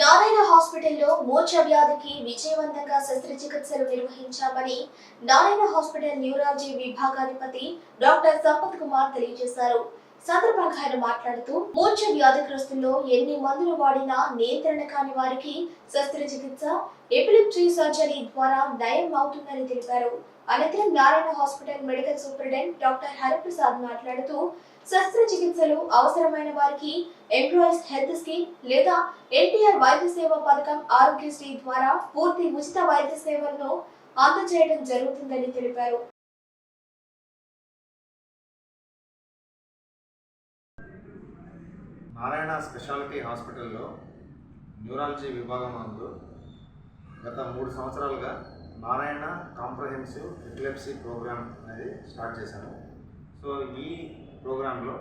నారాయణ హాస్పిటల్లో మూర్ఛ వ్యాధికి విజయవంతంగా శస్త్రచికిత్సలు నిర్వహించామని నారాయణ హాస్పిటల్ న్యూరాలజీ విభాగాధిపతి డాక్టర్ సంపత్ కుమార్ తెలియజేశారు. సందర్భంగా ఆయన మాట్లాడుతూ మూర్ఛ వ్యాధిగ్రస్తుల్లో ఎన్ని మందులు వాడినా నియంత్రణ కాని వారికి శస్త్రచికిత్స ఎపిలిప్సీ సర్జరీ ద్వారా నయం అవుతుందని తెలిపారు. అనంతరం Narayana hospital medical superintendent doctor Hariprasad మాట్లాడుతూ శస్త్రచికిత్సలు అవసరమైన వారికి ఎంప్లాయీస్ హెల్త్ స్కీమ్ లేదా ఎన్టీఆర్ వైద్య సేవ పథకం ఆరోగ్యశ్రీ ద్వారా పూర్తి ఉచిత వైద్య సేవలను అందజేయడం జరుగుతుందని తెలిపారు. నారాయణ స్పెషాలిటీ హాస్పిటల్లో న్యూరాలజీ విభాగం నందు గత మూడు సంవత్సరాలుగా నారాయణ కాంప్రహెన్సివ్ ఎపిలెప్సీ ప్రోగ్రామ్ అనేది స్టార్ట్ చేశాను సో ఈ ప్రోగ్రాంలో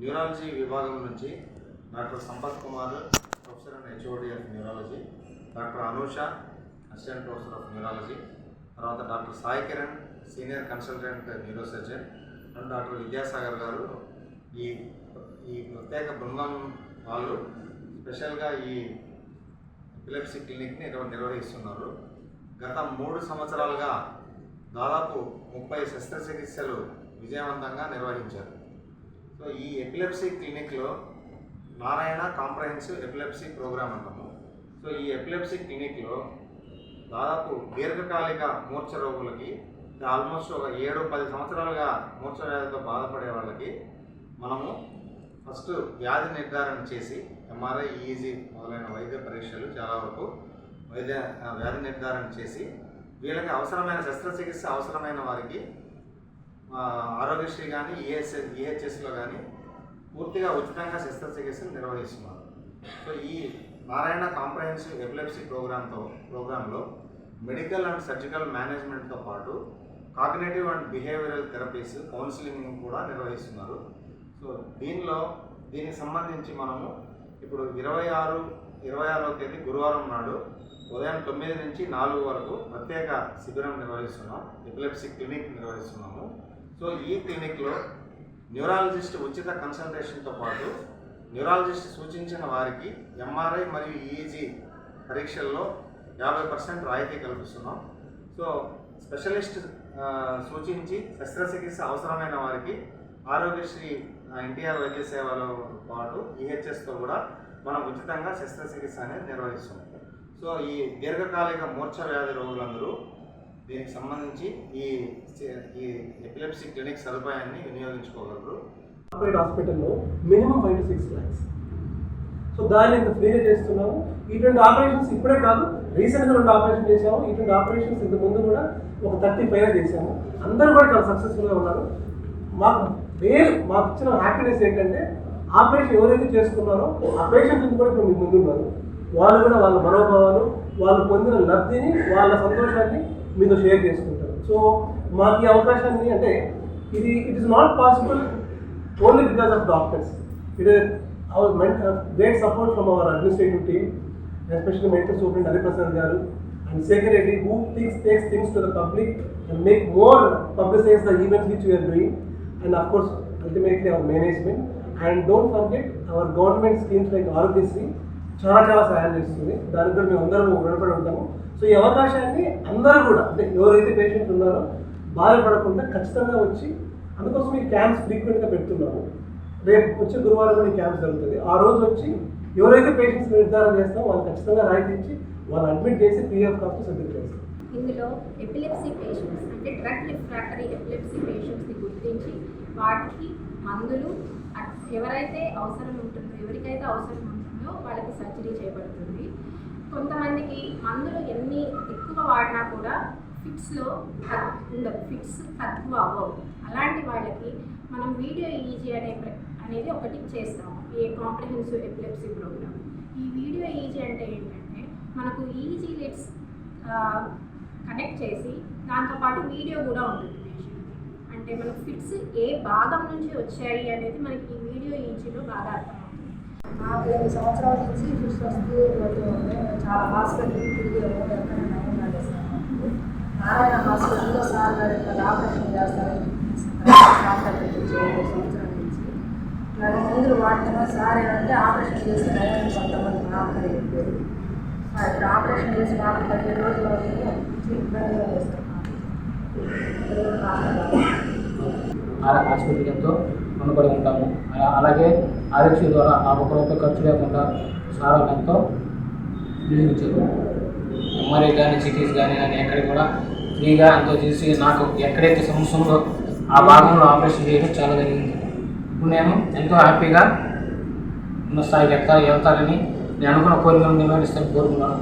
న్యూరాలజీ విభాగం నుంచి doctor Sampath Kumar professor and HOD of neurology doctor Anusha assistant professor of neurology తర్వాత doctor Sai Kiran senior consultant neurosurgeon and doctor Vidyasagar గారు. ఈ ఈ ప్రత్యేక బృందం వాళ్ళు స్పెషల్గా ఈ ఎపిలెప్సీ క్లినిక్ని నిర్వహిస్తున్నారు. గత మూడు సంవత్సరాలుగా దాదాపు ముప్పై శస్త్రచికిత్సలు విజయవంతంగా నిర్వహించారు. సో ఈ ఎపిలెప్సీ క్లినిక్లో నారాయణ కాంప్రహెన్సివ్ ఎపిలెప్సీ ప్రోగ్రామ్ అంటాము. సో ఈ ఎపిలెప్సీ క్లినిక్లో దాదాపు దీర్ఘకాలిక మూర్ఛ రోగులకి ఆల్మోస్ట్ ఒక ఏడు పది సంవత్సరాలుగా మూర్ఛ వ్యాధితో బాధపడే వాళ్ళకి మనము ఫస్ట్ వ్యాధి నిర్ధారణ చేసి ఎంఆర్ఐ ఈజీ మొదలైన వైద్య పరీక్షలు చాలా వరకు వైద్య వ్యాధి నిర్ధారణ చేసి వీళ్ళకి అవసరమైన శస్త్రచికిత్స అవసరమైన వారికి ఆరోగ్యశ్రీ కానీ ఈఎస్ ఈహెచ్ఎస్లో కానీ పూర్తిగా ఉచితంగా శస్త్రచికిత్సలు నిర్వహిస్తున్నారు. సో ఈ నారాయణ కాంప్రహెన్సివ్ ఎపిలెప్సీ ప్రోగ్రామ్తో ప్రోగ్రాంలో మెడికల్ అండ్ సర్జికల్ మేనేజ్మెంట్తో పాటు cognitive and behavioural therapies counselling కూడా నిర్వహిస్తున్నారు. సో దీనిలో దీనికి సంబంధించి మనము ఇప్పుడు ఇరవై ఆరు ఇరవై ఆరో తేదీ గురువారం నాడు ఉదయం తొమ్మిది నుంచి నాలుగు వరకు ప్రత్యేక శిబిరం నిర్వహిస్తున్నాం. ఎపిలెప్సీ క్లినిక్ నిర్వహిస్తున్నాము. సో ఈ క్లినిక్లో న్యూరాలజిస్ట్ ఉచిత కన్సల్టేషన్తో పాటు న్యూరాలజిస్ట్ సూచించిన వారికి ఎంఆర్ఐ మరియు ఈజీ పరీక్షల్లో యాభై పర్సెంట్ రాయితీ కల్పిస్తున్నాం. సో స్పెషలిస్ట్ సూచించి శస్త్రచికిత్స అవసరమైన వారికి ఆరోగ్యశ్రీ ఎన్టీఆర్ వైద్య సేవలో పాటు ఈహెచ్ఎస్తో కూడా మనం ఉచితంగా శస్త్రచికిత్స అనేది నిర్వహిస్తున్నాం. సో ఈ దీర్ఘకాలిక మూర్ఛ వ్యాధి రోగులందరూ దీనికి సంబంధించి ఈ ఈ ఎపిలెప్సీ క్లినిక్ సదుపాయాన్ని వినియోగించుకోగలరు. కార్పొరేట్ హాస్పిటల్లో minimum five to six lakhs. So దాన్ని ఇంత ఫ్రీగా చేస్తున్నాము. ఇటువంటి ఆపరేషన్స్ ఇప్పుడే కాదు రీసెంట్గా రెండు ఆపరేషన్ చేసాము ఇటువంటి ఆపరేషన్స్ ఇంత ముందు కూడా ఒక థర్టీ పైన చేసాము అందరూ కూడా చాలా సక్సెస్ఫుల్గా ఉన్నారు. మాకు వేరు మాకు ఇచ్చిన హ్యాపీనెస్ ఏంటంటే ఆపరేషన్ ఎవరైతే చేసుకున్నారో ఆ పేషెంట్స్ కూడా ఇప్పుడు ముందున్నారు ముందు ఉన్నారు. వాళ్ళు కూడా వాళ్ళ మనోభావాలు వాళ్ళు పొందిన లబ్ధిని వాళ్ళ సంతోషాన్ని మీతో షేర్ చేసుకుంటారు సో మాకు ఈ అవకాశాన్ని అంటే ఇది it is not possible only because of doctors it our meant great support from our administrative team especially mental student Hariprasad గారు and Shekhar who things takes things to the public and make more publicise the events which we are doing and of course ultimately our management and don't forget our government schemes like Aarogyasri చాలా చాలా సహాయం చేస్తుంది. దానికి కూడా మేము అందరం రుణపడి ఉంటాము. సో ఈ అవకాశాన్ని అందరూ కూడా అంటే ఎవరైతే పేషెంట్స్ ఉన్నారో బాధపడకుండా ఖచ్చితంగా వచ్చి అందుకోసం ఈ క్యాంప్స్ ఫ్రీక్వెంట్గా పెడుతున్నాము రేపు వచ్చే గురువారం కూడా ఈ క్యాంప్స్ జరుగుతుంది. ఆ రోజు వచ్చి ఎవరైతే పేషెంట్స్ నిర్ధారణ చేస్తామో వాళ్ళు ఖచ్చితంగా రాయితీ ఇచ్చి వాళ్ళు అడ్మిట్ చేసి ఫ్రీ ఆఫ్ కాస్ట్ సర్జరీ చేస్తాం ఇందులో ఎపిలెప్సీ పేషెంట్స్ అంటే డ్రగ్ రిఫ్రాక్టరీ ఎపిలెప్సీ పేషెంట్స్ని గుర్తించి వాటికి మందులు ఎవరైతే అవసరం ఉంటుందో ఎవరికైతే అవసరం ఉంటుందో వాళ్ళకి సర్జరీ చేయబడుతుంది. కొంతమందికి మందులు ఎన్ని ఎక్కువ వాడినా కూడా ఫిట్స్లో ఉండవు. ఫిట్స్ తక్కువ అవ్వవు. అలాంటి వాళ్ళకి మనం వీడియో ఈజీ అనే అనేది ఒకటి చేస్తాము. A comprehensive epilepsy program. ఈ వీడియో ఈజీ అంటే ఏంటంటే మనకు ఈజీ లెట్స్ కనెక్ట్ చేసి దాంతోపాటు వీడియో కూడా ఉంటుంది. అంటే మనకు ఫిట్స్ ఏ భాగం నుంచి వచ్చాయి అనేది మనకి ఈ వీడియో ఈజీలో బాగా అర్థమవుతుంది. నాకు ఎనిమిది సంవత్సరాల నుంచి చూసి వస్తూ మేము చాలా హాస్పిటల్కి తిరిగాము ఎక్కడ నయం కాలేదు నారాయణ హాస్పిటల్లో సార్ గారు ఆపరేషన్ చేస్తారని సార్ ఒక సంవత్సరం నుంచి. నాకు మందులు వాడుతున్నాం సార్ ఏంటంటే ఆపరేషన్ చేసి నయం కొంతమంది ఆఖరి చెప్పారు. ఇప్పుడు ఆపరేషన్ చేసి నాకు పది రోజులు అవుతుంది ఇబ్బందిగా చేస్తున్నాను ఆ- హాస్పిటల్కి ఉంటాము అలా- అలాగే ఆరోగ్య ద్వారా ఆ ఒక్క రూపాయి ఖర్చు లేకుండా సార్ ఎంతో వినియోగించారు. ఎంఆర్ఐ కానీ సిటీస్ కానీ కానీ ఎక్కడికి కూడా ఫ్రీగా ఎంతో చేసి నాకు ఎక్కడైతే సమస్య ఉందో ఆ భాగంలో ఆపరేషన్ చేయడం చాలా జరిగింది. ఇప్పుడు నేను ఎంతో హ్యాపీగా ఉన్న స్థాయికి ఎత్తా వెళ్తారని నేను అనుకున్న కోరికలను నిర్వహిస్తాను కోరుకున్నాను